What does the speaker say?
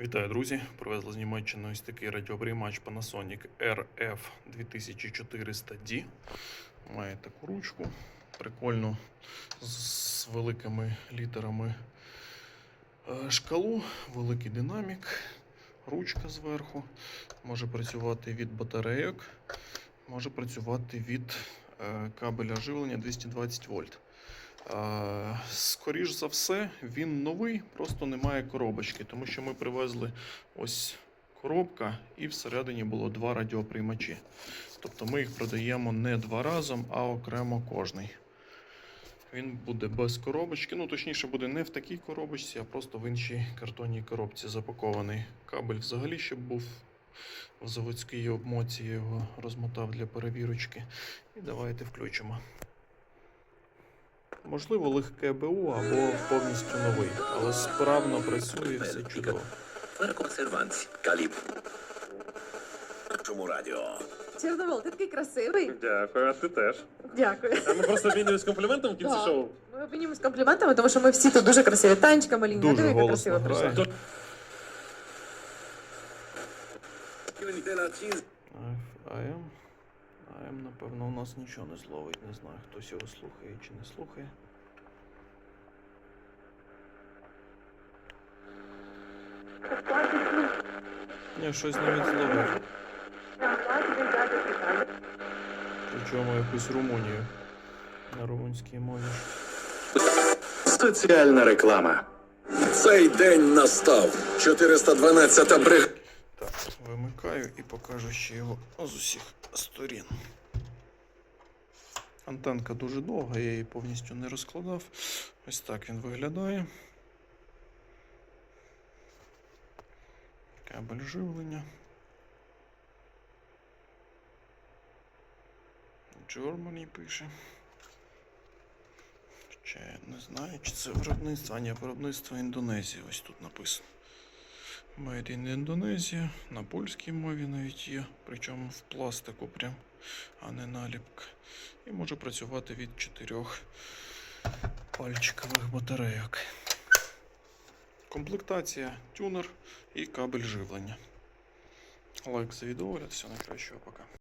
Вітаю, друзі! Привезли з Німеччини ось такий радіоприймач Panasonic RF 2400D. Має таку ручку. Прикольно з великими літерами е, шкалу, великий динамік, ручка зверху. Може працювати від батарейок, може працювати від е, кабеля живлення 220 вольт. Скоріш за все, він новий, просто немає коробочки, тому що ми привезли ось коробка, і всередині було два радіоприймачі. Тобто ми їх продаємо не два разом, а окремо кожний. Він буде без коробочки, ну точніше буде не в такій коробочці, а просто в іншій картонній коробці запакований. Кабель взагалі ще був в заводській обмотці, я його розмотав для перевірочки. І давайте включимо. Можливо, легке БУ або повністю новий, але справно працює все чудово. Чому радіо? Чорновол, ти такий красивий. Дякую, а ти теж. Дякую. А ми просто обмінюємось компліментом в кінці шоу. Ми обмінюємось компліментами, тому що ми всі тут дуже красиві. Танечка Малінка, Дуже диви, яка голосно красива грає. прийшла. АМ. АМ, напевно, у нас нічого не зловить. Не знаю, хтось його слухає чи не слухає. Ні, щось навіть зловив. Причому якусь Румунію. На румунській мові. Соціальна реклама. Цей день настав. 412 бриг. Вимикаю і покажу ще його з усіх сторін. Антенка дуже довга, я її повністю не розкладав. Ось так він виглядає. Кабель живлення. Germany пише. Ще не знаю, чи це виробництво, а ні, виробництво Індонезії. Ось тут написано. Made in Indonesia, на польській мові навіть є, причому в пластику прям, а не наліпка. І може працювати від чотирьох пальчикових батарейок. Комплектація, тюнер і кабель живлення. Лайк за відеогляд, все найкращого, пока.